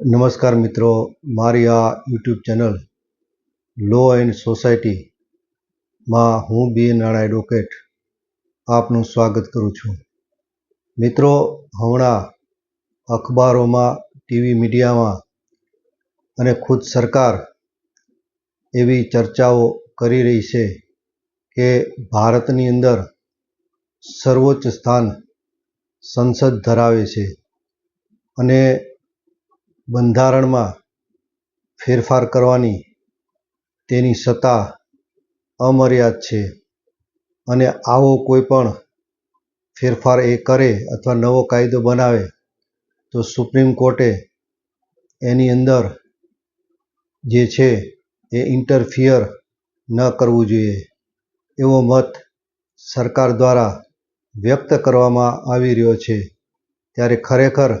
નમસ્કાર મિત્રો, મારી આ યુટ્યુબ ચેનલ લો એન્ડ સોસાયટીમાં હું બી નાણા એડવોકેટ આપનું સ્વાગત કરું છું. મિત્રો, હમણાં અખબારોમાં ટીવી મીડિયામાં અને ખુદ સરકાર એવી ચર્ચાઓ કરી રહી છે કે ભારતની અંદર સર્વોચ્ચ સ્થાન સંસદ ધરાવે છે અને બંધારણમાં ફેરફાર કરવાની તેની સત્તા અમર્યાદ છે અને આવો કોઈ પણ ફેરફાર એ કરે અથવા નવો કાયદો બનાવે, તો સુપ્રીમ કોર્ટે એની અંદર જે છે એ ઇન્ટરફિયર ન કરવું જોઈએ. એવો મત સરકાર દ્વારા વ્યક્ત કરવામાં આવી રહ્યો છે. ત્યારે ખરેખર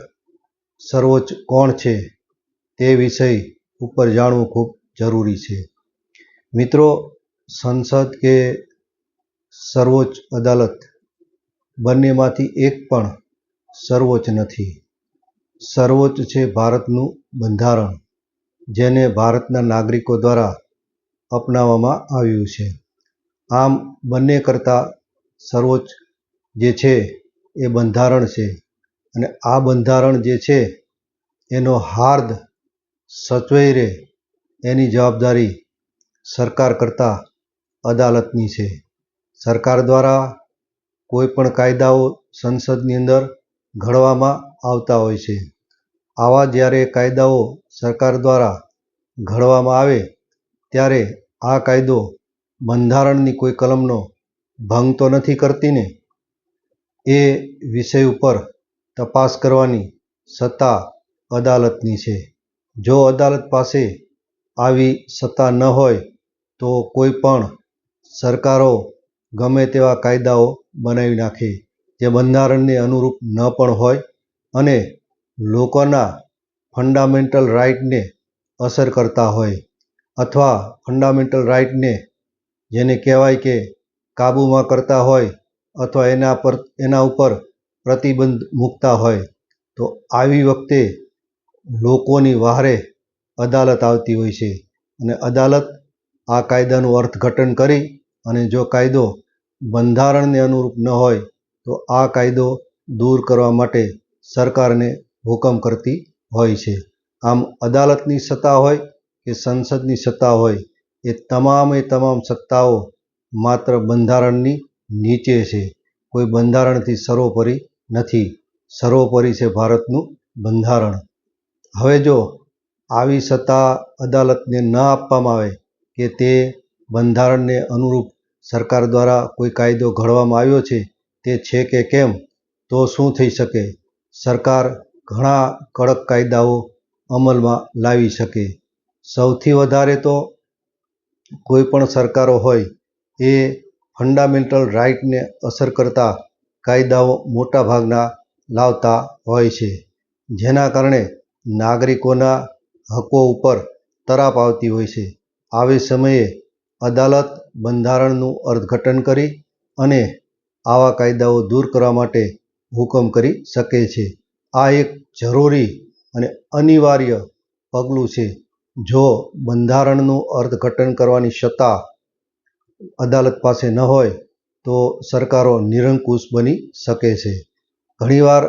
સર્વોચ્ચ કોણ છે તે વિષય ઉપર જાણવું ખૂબ જરૂરી છે. મિત્રો, સંસદ કે સર્વોચ્ચ અદાલત બંનેમાંથી એક પણ સર્વોચ્ચ નથી. સર્વોચ્ચ છે ભારતનું બંધારણ, જેને ભારતના નાગરિકો દ્વારા અપનાવવામાં આવ્યું છે. આમ, બંને કરતાં સર્વોચ્ચ જે છે એ બંધારણ છે. અને આ બંધારણ જે છે, એનો હાર્દ સચવાઈ રહે એની જવાબદારી સરકાર કરતાં અદાલતની છે. સરકાર દ્વારા કોઈ પણ કાયદાઓ સંસદની અંદર ઘડવામાં આવતા હોય છે. આવા જ્યારે કાયદાઓ સરકાર દ્વારા ઘડવામાં આવે, ત્યારે આ કાયદો બંધારણની કોઈ કલમનો ભંગ તો નથી કરતી ને? એ વિષય ઉપર તપાસ કરવાની સત્તા અદાલતની છે. જો અદાલત પાસે આવી સત્તા ન હોય, તો કોઈ પણ સરકારો ગમે તેવા કાયદાઓ બનાવી નાખે, જે બંધારણને અનુરૂપ ન પણ હોય અને લોકોના ફંડામેન્ટલ રાઇટને અસર કરતા હોય અથવા ફંડામેન્ટલ રાઇટને જેને કહેવાય કે કાબૂમાં કરતા હોય અથવા એના પર, એના ઉપર પ્રતિબંધ મૂકતા હોય, તો આવી વખતે લોકોની વહારે અદાલત આવતી હોય છે. અને અદાલત આ કાયદાનું અર્થઘટન કરી અને જો કાયદો બંધારણને અનુરૂપ ન હોય, તો આ કાયદો દૂર કરવા માટે સરકારને હુકમ કરતી હોય છે. આમ અદાલતની સત્તા હોય કે સંસદની સત્તા હોય, એ તમામે તમામ સત્તાઓ માત્ર બંધારણની નીચે છે. કોઈ બંધારણથી સર્વોપરી નથી. સર્વોપરી છે ભારતનું બંધારણ. હવે જો આવી સત્તા અદાલતને ન આપવામાં આવે કે તે બંધારણને અનુરૂપ સરકાર દ્વારા કોઈ કાયદો ઘડવામાં આવ્યો છે, તે છે કે કેમ, તો શું થઈ શકે? સરકાર ઘણા કડક કાયદાઓ અમલમાં લાવી શકે. સૌથી વધારે તો કોઈ પણ સરકારો હોય એ ફંડામેન્ટલ રાઇટને અસર કરતા કાયદાઓ મોટા ભાગના લાવતા હોય છે, જેના કારણે નાગરિકોના હકો ઉપર તરાપ આવતી હોય છે. આવી સમયે અદાલત બંધારણનું અર્થઘટન કરી અને આવા કાયદાઓ દૂર કરવા માટે હુકમ કરી શકે છે. આ એક જરૂરી અને અનિવાર્ય પગલું છે. જો બંધારણનું અર્થઘટન કરવાની સત્તા અદાલત પાસે ન હોય તો સરકારો નિરંકુશ બની શકે છે. ઘણીવાર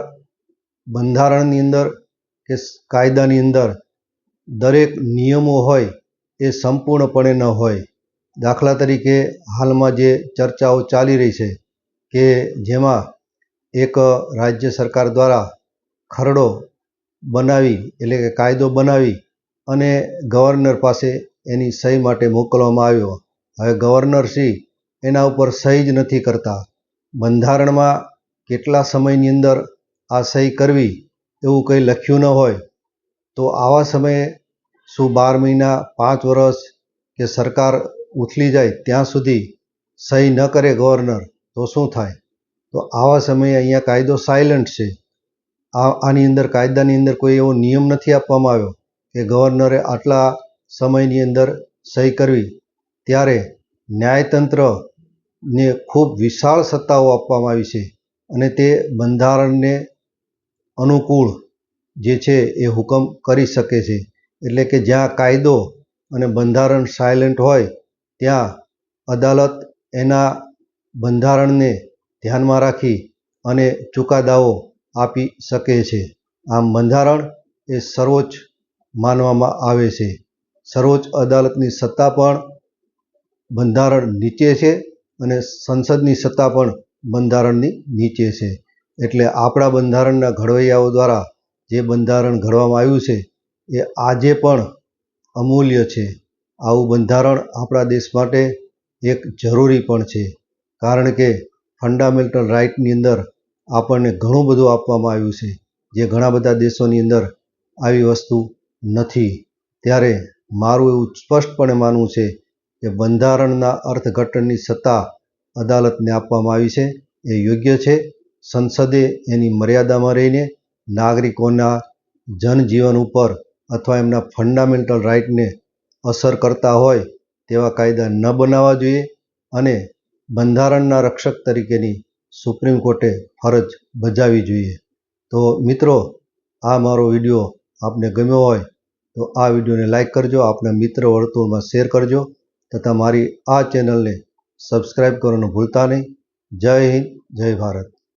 બંધારણની અંદર કે કાયદાની અંદર દરેક નિયમો હોય એ સંપૂર્ણપણે ન હોય. દાખલા તરીકે હાલમાં જે ચર્ચાઓ ચાલી રહી છે કે જેમાં એક રાજ્ય સરકાર દ્વારા ખરડો બનાવી, એટલે કે કાયદો બનાવી અને ગવર્નર પાસે એની સહી માટે મોકલવામાં આવ્યો. હવે ગવર્નરશ્રી એના ઉપર સહી જ નથી કરતા. બંધારણમાં કેટલા સમયની અંદર આ સહી કરવી એવું કંઈ લખ્યું ન હોય, તો આવા સમયે શું બાર મહિના, પાંચ વર્ષ કે સરકાર ઉથલી જાય ત્યાં સુધી સહી ન કરે ગવર્નર, તો શું થાય? તો આવા સમયે અહીંયા કાયદો સાયલન્ટ છે. આ, આની અંદર, કાયદાની અંદર કોઈ એવો નિયમ નથી આપવામાં આવ્યો કે ગવર્નરે આટલા સમયની અંદર સહી કરવી. ત્યારે ન્યાયતંત્રને ખૂબ વિશાળ સત્તાઓ આપવામાં આવી છે અને તે બંધારણને અનુકૂળ જે છે એ હુકમ કરી શકે છે. એટલે કે જ્યાં કાયદો અને બંધારણ સાયલન્ટ હોય, ત્યાં અદાલત એના બંધારણને ધ્યાનમાં રાખી અને ચુકાદાઓ આપી શકે છે. આમ બંધારણ એ સર્વોચ્ચ માનવામાં આવે છે. સર્વોચ્ચ અદાલતની સત્તા પણ બંધારણ નીચે છે અને સંસદની સત્તા પણ બંધારણની નીચે છે. એટલે આપણા બંધારણના ઘડવૈયાઓ દ્વારા જે બંધારણ ઘડવામાં આવ્યું છે, એ આજે પણ અમૂલ્ય છે. આવું બંધારણ આપણા દેશ માટે એક જરૂરી પણ છે. કારણ કે ફંડામેન્ટલ રાઇટની અંદર આપણને ઘણું બધું આપવામાં આવ્યું છે, જે ઘણા બધા દેશોની અંદર આવી વસ્તુ નથી. ત્યારે મારું એવું સ્પષ્ટપણે માનવું છે કે બંધારણના અર્થઘટનની સત્તા અદાલતને આપવામાં આવી છે, એ યોગ્ય છે. સંસદે એની મર્યાદામાં રહીને નાગરિકોના જનજીવન ઉપર અથવા એમના ફંડામેન્ટલ રાઇટને અસર કરતા હોય તેવા કાયદા ન બનાવવા જોઈએ અને બંધારણના રક્ષક તરીકેની સુપ્રીમ કોર્ટે ફરજ બજાવવી જોઈએ. તો મિત્રો, આ મારો વીડિયો આપને ગમ્યો હોય તો આ વિડીયોને લાઇક કરજો, આપના મિત્ર વર્તુળમાં શેર કરજો. તથા મારી આ ચેનલને સબસ્ક્રાઈબ કરવાનું ભૂલતા નહીં. જય હિન્દ જય ભારત.